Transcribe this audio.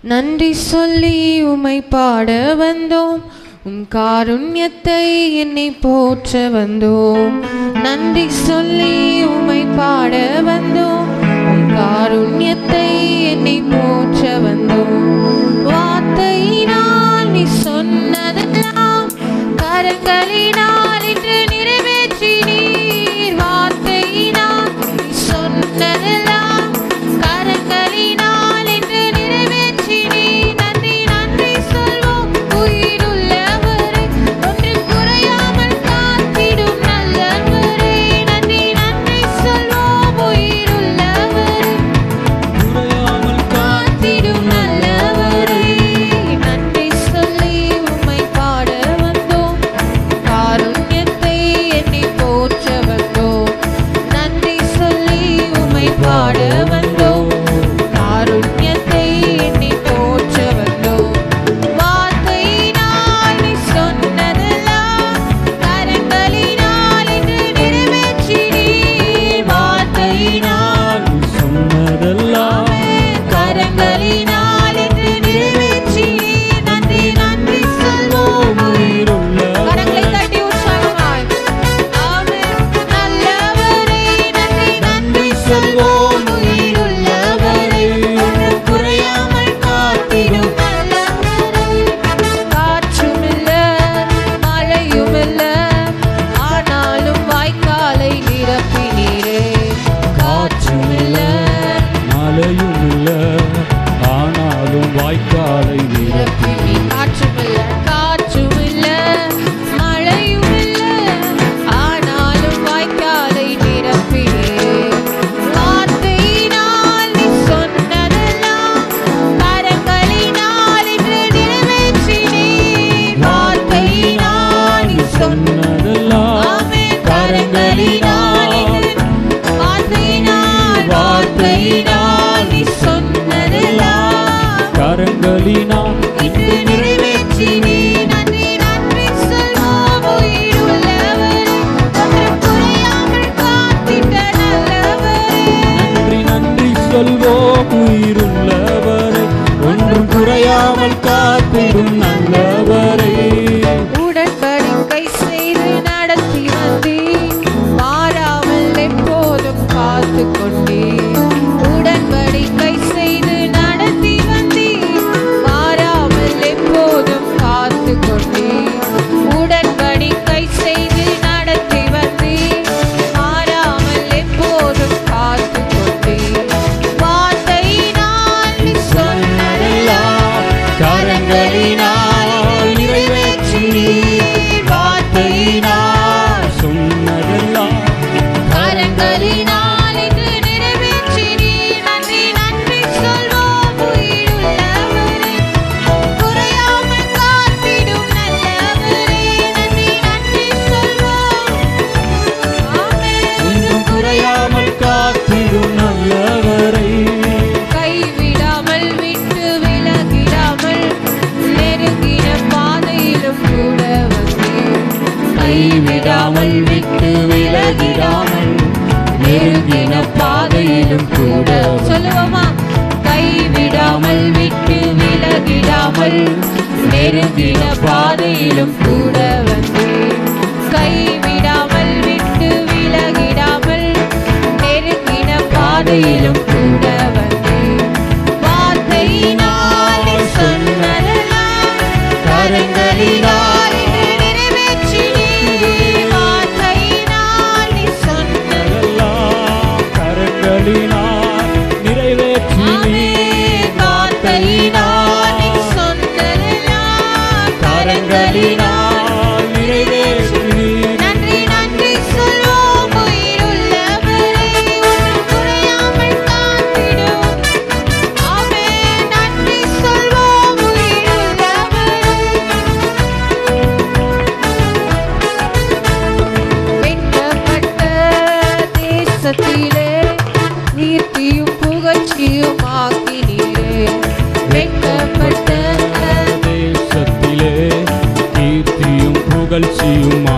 நன்றி சொல்லி உமை பாட வந்தோம். உன் காருண்யத்தை என்னை போற்ற வந்தோம். நன்றி சொல்லி உமை பாட வந்தோம். உன் காருண்யத்தை பாடுவ அருளினார் இன்று நிறைவேற்றினே சொல்வோம் ஒன்றும் குறையாமல் காத்திடும் நல்ல நெருங்கின பாதையிலும் கூட வந்து கைவிடாமல் விட்டு விலகிடாமல் நெருங்கின பாதையிலும் கரங்களினால் நிறைவேற்றி நன்றி நன்றி சொல்வோம் உயிருள்ளவரே குறையாமல் காத்திடும் ஆமே நீர்த்தியும் புகழ்ச்சியும் ஆக்கினீரே. வெட்கப்பட்ட பகல் சியுமா